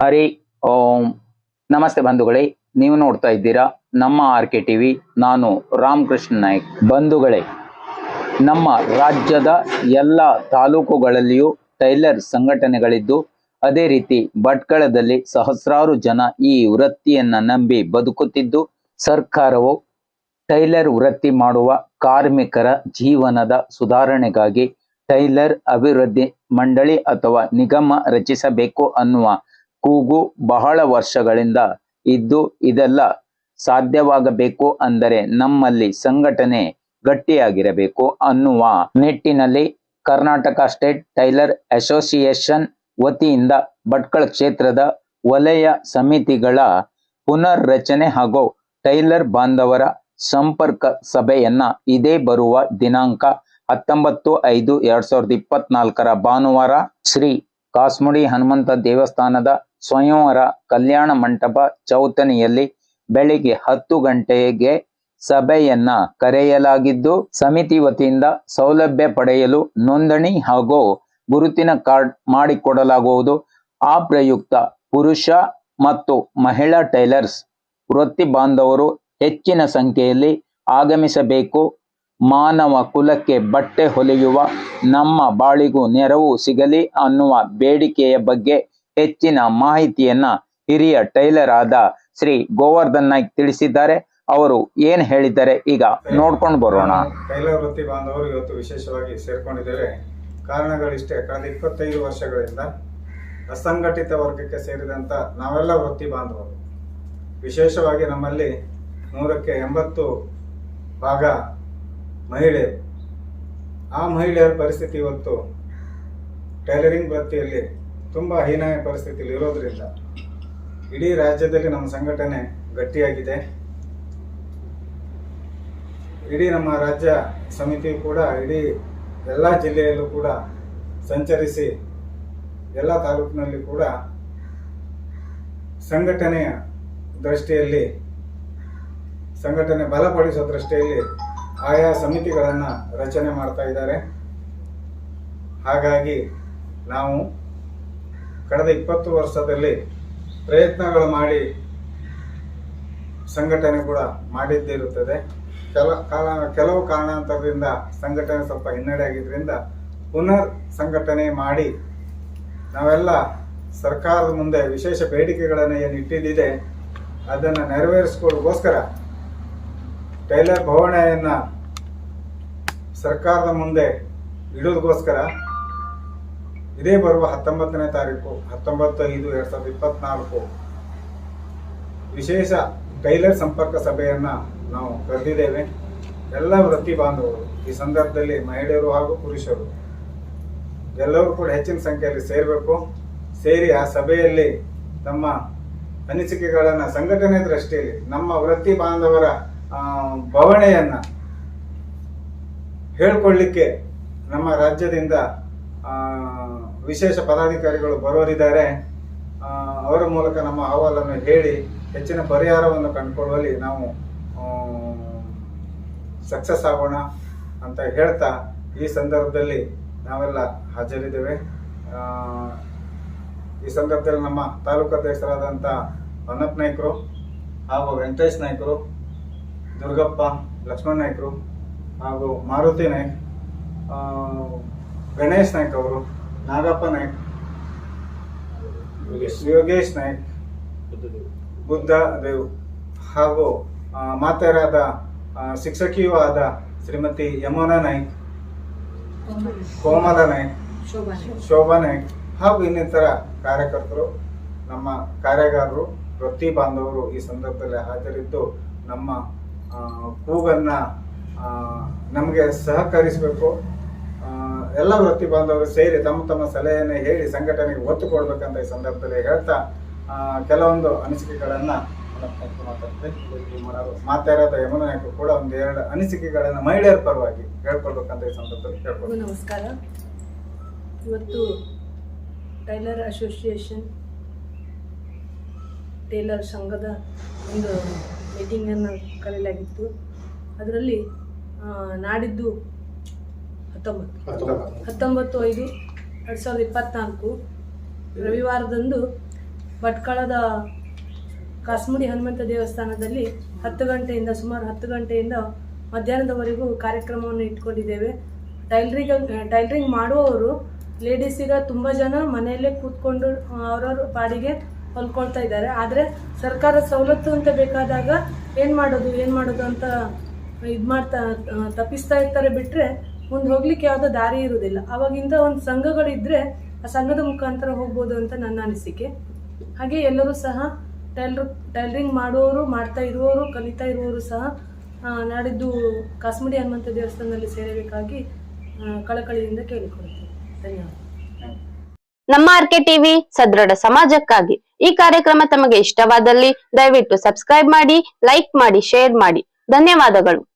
ಹರಿ ಓಂ. ನಮಸ್ತೆ ಬಂಧುಗಳೇ, ನೀವು ನೋಡ್ತಾ ಇದ್ದೀರಾ ನಮ್ಮ ಆರ್ ಕೆ ಟಿವಿ. ನಾನು ರಾಮಕೃಷ್ಣ ನಾಯ್ಕ್. ಬಂಧುಗಳೇ, ನಮ್ಮ ರಾಜ್ಯದ ಎಲ್ಲ ತಾಲೂಕುಗಳಲ್ಲಿಯೂ ಟೈಲರ್ ಸಂಘಟನೆಗಳಿದ್ದು, ಅದೇ ರೀತಿ ಭಟ್ಕಳದಲ್ಲಿ ಸಹಸ್ರಾರು ಜನ ಈ ವೃತ್ತಿಯನ್ನ ನಂಬಿ ಬದುಕುತ್ತಿದ್ದು, ಸರ್ಕಾರವು ಟೈಲರ್ ವೃತ್ತಿ ಮಾಡುವ ಕಾರ್ಮಿಕರ ಜೀವನದ ಸುಧಾರಣೆಗಾಗಿ ಟೈಲರ್ ಅಭಿವೃದ್ಧಿ ಮಂಡಳಿ ಅಥವಾ ನಿಗಮ ರಚಿಸಬೇಕು ಅನ್ನುವ ಕೂಗು ಬಹಳ ವರ್ಷಗಳಿಂದ ಇದ್ದು ಇದೆಲ್ಲ ಸಾಧ್ಯವಾಗಬೇಕು ಅಂದರೆ ನಮ್ಮಲ್ಲಿ ಸಂಘಟನೆ ಗಟ್ಟಿಯಾಗಿರಬೇಕು ಅನ್ನುವ ನಿಟ್ಟಿನಲ್ಲಿ ಕರ್ನಾಟಕ ಸ್ಟೇಟ್ ಟೈಲರ್ ಅಸೋಸಿಯೇಷನ್ ವತಿಯಿಂದ ಭಟ್ಕಳ ಕ್ಷೇತ್ರದ ವಲಯ ಸಮಿತಿಗಳ ಪುನರ್ರಚನೆ ಹಾಗೂ ಟೈಲರ್ ಬಾಂಧವರ ಸಂಪರ್ಕ ಸಭೆಯನ್ನ ಇದೇ ಬರುವ ದಿನಾಂಕ ಹತ್ತೊಂಬತ್ತು ಐದು ಎರಡ್ ಸಾವಿರದ ಇಪ್ಪತ್ನಾಲ್ಕರ ಭಾನುವಾರ ಶ್ರೀ ಕಾಸ್ಮುಡಿ ಹನುಮಂತ ದೇವಸ್ಥಾನದ ಸ್ವಯಂವರ ಕಲ್ಯಾಣ ಮಂಟಪ ಚೌತನಿಯಲ್ಲಿ ಬೆಳಿಗ್ಗೆ ಹತ್ತು ಗಂಟೆಗೆ ಸಭೆಯನ್ನ ಕರೆಯಲಾಗಿದ್ದು, ಸಮಿತಿ ವತಿಯಿಂದ ಸೌಲಭ್ಯ ಪಡೆಯಲು ನೋಂದಣಿ ಹಾಗೂ ಗುರುತಿನ ಕಾರ್ಡ್ ಮಾಡಿಕೊಡಲಾಗುವುದು. ಆ ಪ್ರಯುಕ್ತ ಪುರುಷ ಮತ್ತು ಮಹಿಳಾ ಟೈಲರ್ಸ್, ವೃತ್ತಿ ಬಾಂಧವರು ಹೆಚ್ಚಿನ ಸಂಖ್ಯೆಯಲ್ಲಿ ಆಗಮಿಸಬೇಕು. ಮಾನವ ಕುಲಕ್ಕೆ ಬಟ್ಟೆ ಹೊಲಿಯುವ ನಮ್ಮ ಬಾಳಿಗೂ ನೆರವು ಸಿಗಲಿ ಅನ್ನುವ ಬೇಡಿಕೆಯ ಬಗ್ಗೆ ಹೆಚ್ಚಿನ ಮಾಹಿತಿಯನ್ನ ಹಿರಿಯ ಟೈಲರ್ ಆದ ಶ್ರೀ ಗೋವರ್ಧನ್ ನಾಯ್ಕ್ ತಿಳಿಸಿದ್ದಾರೆ. ಅವರು ಏನ್ ಹೇಳಿದ್ದಾರೆ ಈಗ ನೋಡ್ಕೊಂಡು ಬರೋಣ. ಟೈಲರ್ ವೃತ್ತಿ ಬಾಂಧವರು ಇವತ್ತು ವಿಶೇಷವಾಗಿ ಸೇರ್ಕೊಂಡಿದ್ದಾರೆ. ಕಾರಣಗಳಿಷ್ಟೇ, ಕಳೆದ ಇಪ್ಪತ್ತೈದು ವರ್ಷಗಳಿಂದ ಅಸಂಘಟಿತ ವರ್ಗಕ್ಕೆ ಸೇರಿದಂತ ನಾವೆಲ್ಲ ವೃತ್ತಿ ಬಾಂಧವರು. ವಿಶೇಷವಾಗಿ ನಮ್ಮಲ್ಲಿ ನೂರಕ್ಕೆ ಎಂಬತ್ತು ಭಾಗ ಮಹಿಳೆಯರು ಆ ಮಹಿಳೆಯರ ಪರಿಸ್ಥಿತಿ ಇವತ್ತು ಟೈಲರಿಂಗ್ ವೃತ್ತಿಯಲ್ಲಿ ತುಂಬ ಹೀನಾಯ ಪರಿಸ್ಥಿತಿಯಲ್ಲಿ ಇರೋದ್ರಿಂದ ಇಡೀ ರಾಜ್ಯದಲ್ಲಿ ನಮ್ಮ ಸಂಘಟನೆ ಗಟ್ಟಿಯಾಗಿದೆ. ಇಡೀ ನಮ್ಮ ರಾಜ್ಯ ಸಮಿತಿ ಕೂಡ ಇಡೀ ಎಲ್ಲ ಜಿಲ್ಲೆಯಲ್ಲೂ ಕೂಡ ಸಂಚರಿಸಿ ಎಲ್ಲ ತಾಲೂಕಿನಲ್ಲಿ ಕೂಡ ಸಂಘಟನೆಯ ದೃಷ್ಟಿಯಲ್ಲಿ, ಸಂಘಟನೆ ಬಲಪಡಿಸುವ ದೃಷ್ಟಿಯಲ್ಲಿ ಆಯಾ ಸಮಿತಿಗಳನ್ನು ರಚನೆ ಮಾಡ್ತಾ ಇದ್ದಾರೆ. ಹಾಗಾಗಿ ನಾವು ಕಳೆದ ಇಪ್ಪತ್ತು ವರ್ಷದಲ್ಲಿ ಪ್ರಯತ್ನಗಳು ಮಾಡಿ ಸಂಘಟನೆ ಕೂಡ ಮಾಡಿದ್ದಿರುತ್ತದೆ. ಕೆಲ ಕಾಲ, ಕೆಲವು ಕಾರಣಾಂತರದಿಂದ ಸಂಘಟನೆ ಸ್ವಲ್ಪ ಹಿನ್ನಡೆ ಆಗಿದ್ದರಿಂದ ಪುನರ್ ಸಂಘಟನೆ ಮಾಡಿ ನಾವೆಲ್ಲ ಸರ್ಕಾರದ ಮುಂದೆ ವಿಶೇಷ ಬೇಡಿಕೆಗಳನ್ನು ಏನು ಇಟ್ಟಿದ್ದಿದೆ, ಅದನ್ನು ನೆರವೇರಿಸ್ಕೊಳ್ಳೋಕ್ಕೋಸ್ಕರ ಟೈಲರ್ ಭವಣೆಯನ್ನು ಸರ್ಕಾರದ ಮುಂದೆ ಇಡೋದಕ್ಕೋಸ್ಕರ ಇದೇ ಬರುವ ಹತ್ತೊಂಬತ್ತನೇ ತಾರೀಕು ಹತ್ತೊಂಬತ್ತು ಐದು ಎರಡು ಸಾವಿರದ ಇಪ್ಪತ್ನಾಲ್ಕು. ವಿಶೇಷ ಟೈಲರ್ ಸಂಪರ್ಕ ಸಭೆಯನ್ನು ನಾವು ಕರೆದಿದ್ದೇವೆ. ಎಲ್ಲ ವೃತ್ತಿ ಬಾಂಧವರು, ಈ ಸಂದರ್ಭದಲ್ಲಿ ಮಹಿಳೆಯರು ಹಾಗೂ ಪುರುಷರು, ಎಲ್ಲರೂ ಕೂಡ ಹೆಚ್ಚಿನ ಸಂಖ್ಯೆಯಲ್ಲಿ ಸೇರಬೇಕು. ಸೇರಿ ಆ ಸಭೆಯಲ್ಲಿ ತಮ್ಮ ಅನಿಸಿಕೆಗಳನ್ನು ಸಂಘಟನೆ ದೃಷ್ಟಿಯಲ್ಲಿ ನಮ್ಮ ವೃತ್ತಿ ಬಾಂಧವರ ಬವಣೆಯನ್ನು ಹೇಳ್ಕೊಳ್ಳಿಕ್ಕೆ ನಮ್ಮ ರಾಜ್ಯದಿಂದ ವಿಶೇಷ ಪದಾಧಿಕಾರಿಗಳು ಬರೋರಿದ್ದಾರೆ ಅವರ ಮೂಲಕ ನಮ್ಮ ಅಹವಾಲನ್ನು ಹೇಳಿ ಹೆಚ್ಚಿನ ಪರಿಹಾರವನ್ನು ಕಂಡುಕೊಳ್ಳುವಲ್ಲಿ ನಾವು ಸಕ್ಸಸ್ ಆಗೋಣ ಅಂತ ಹೇಳ್ತಾ ಈ ಸಂದರ್ಭದಲ್ಲಿ ನಾವೆಲ್ಲ ಹಾಜರಿದ್ದೇವೆ. ಈ ಸಂದರ್ಭದಲ್ಲಿ ನಮ್ಮ ತಾಲೂಕು ಅಧ್ಯಕ್ಷರಾದಂಥ ಹೊನ್ನಪ್ಪ ನಾಯ್ಕರು ಹಾಗೂ ವೆಂಕಟೇಶ್ ನಾಯ್ಕರು, ದುರ್ಗಪ್ಪ ಲಕ್ಷ್ಮಣ್ ನಾಯ್ಕರು ಹಾಗೂ ಮಾರುತಿ ನಾಯ್ಕ್ ಗಣೇಶ್ ನಾಯ್ಕ್ ಅವರು ನಾಗಪ್ಪ ನಾಯ್ಕ್ ಯೋಗೇಶ್. ನಾಯ್ಕ್ ಬುದ್ಧ ದೇವ್ ಹಾಗೂ ಮಾತೆಯರಾದ ಶಿಕ್ಷಕಿಯೂ ಆದ ಶ್ರೀಮತಿ ಯಮುನಾ ನಾಯ್ಕ್ ಕೋಮಲ ನಾಯ್ಕ್ ಶೋಭಾ ನಾಯ್ಕ್ ಹಾಗೂ ಇನ್ನಿತರ ಕಾರ್ಯಕರ್ತರು ನಮ್ಮ ಕಾರ್ಯಗಾರರು ವೃತ್ತಿ ಬಾಂಧವರು ಈ ಸಂದರ್ಭದಲ್ಲಿ ಹಾಜರಿದ್ದು ನಮ್ಮ ಕೂಗನ್ನು ನಮಗೆ ಸಹಕರಿಸಬೇಕು. ಎಲ್ಲ ವೃತ್ತಿ ಬಾಂಧವರು ಸೇರಿ ತಮ್ಮ ತಮ್ಮ ಸಲಹೆಯನ್ನು ಹೇಳಿ ಸಂಘಟನೆಗೆ ಒತ್ತು ಕೊಡ್ಬೇಕಂತ ಈ ಸಂದರ್ಭದಲ್ಲಿ ಹೇಳ್ತಾ ಕೆಲವೊಂದು ಅನಿಸಿಕೆಗಳನ್ನ ಮಾತಾಡೋದ ಯಮುನ ನಾಯಕರು ಕೂಡ ಒಂದು ಎರಡು ಅನಿಸಿಕೆಗಳನ್ನ ಮಹಿಳೆಯರ ಪರವಾಗಿ ಹೇಳ್ಕೊಳ್ಬೇಕಂತ ಈ ಸಂದರ್ಭದಲ್ಲಿ ಎಲ್ರಿಗೂ ನಮಸ್ಕಾರ. ಇವತ್ತು ಟೈಲರ್ ಅಸೋಸಿಯೇಷನ್, ಟೇಲರ್ ಸಂಘದ ಒಂದು ಮೀಟಿಂಗನ್ನು ಕರೆಯಲಾಗಿತ್ತು ಅದರಲ್ಲಿ ನಾಡಿದ್ದು ಹತ್ತೊಂಬತ್ತು. ಹತ್ತೊಂಬತ್ತು. ಐದು ಎರಡು ಸಾವಿರದ ಇಪ್ಪತ್ನಾಲ್ಕು. ರವಿವಾರದಂದು ಭಟ್ಕಳದ ಕಾಸ್ಮುಡಿ ಹನುಮಂತ ದೇವಸ್ಥಾನದಲ್ಲಿ ಹತ್ತು ಗಂಟೆಯಿಂದ ಸುಮಾರು ಹತ್ತು ಗಂಟೆಯಿಂದ ಮಧ್ಯಾಹ್ನದವರೆಗೂ ಕಾರ್ಯಕ್ರಮವನ್ನು ಇಟ್ಕೊಂಡಿದ್ದೇವೆ. ಟೈಲ್ರಿಂಗ್ ಟೈಲರಿಂಗ್ ಮಾಡುವವರು ಲೇಡೀಸಿಗ ತುಂಬ ಜನ ಮನೆಯಲ್ಲೇ ಕೂತ್ಕೊಂಡು ಅವರವ್ರ ಪಾಡಿಗೆ ಹೊಲ್ಕೊಳ್ತಾ ಇದ್ದಾರೆ. ಆದರೆ ಸರ್ಕಾರ ಸವಲತ್ತು ಅಂತ ಬೇಕಾದಾಗ ಏನು ಮಾಡೋದು ಏನು ಮಾಡೋದು ಅಂತ ಇದು ಮಾಡ್ತಾ ತಪ್ಪಿಸ್ತಾ ಇರ್ತಾರೆ ಬಿಟ್ಟರೆ ಮುಂದೆ ಹೋಗ್ಲಿಕ್ಕೆ ಯಾವುದೋ ದಾರಿ ಇರುವುದಿಲ್ಲ. ಅವಾಗಿಂದ ಒಂದು ಸಂಘಗಳಿದ್ರೆ ಆ ಸಂಘದ ಮುಖಾಂತರ ಹೋಗ್ಬೋದು ಅಂತ ನನ್ನ ಅನಿಸಿಕೆ. ಹಾಗೆ ಎಲ್ಲರೂ ಸಹ ಟೈಲರ್ ಟೈಲರಿಂಗ್ ಮಾಡುವವರು, ಮಾಡ್ತಾ ಇರುವವರು, ಕಲಿತಾ ಇರುವವರು ಸಹ ನಾಡಿದ್ದು ಕಾಸ್ಮಡಿ ಹನುಮಂತ ದೇವಸ್ಥಾನದಲ್ಲಿ ಸೇರಬೇಕಾಗಿ ಕಳಕಳಿಯಿಂದ ಕೇಳಿಕೊಳ್ತೇನೆ ಧನ್ಯವಾದ. ನಮ್ಮ ಆರ್ಕೆ ಟಿವಿ ಸದೃಢ ಸಮಾಜಕ್ಕಾಗಿ ಈ ಕಾರ್ಯಕ್ರಮ ತಮಗೆ ಇಷ್ಟವಾದಲ್ಲಿ ದಯವಿಟ್ಟು ಸಬ್ಸ್ಕ್ರೈಬ್ ಮಾಡಿ, ಲೈಕ್ ಮಾಡಿ, ಶೇರ್ ಮಾಡಿ. ಧನ್ಯವಾದಗಳು.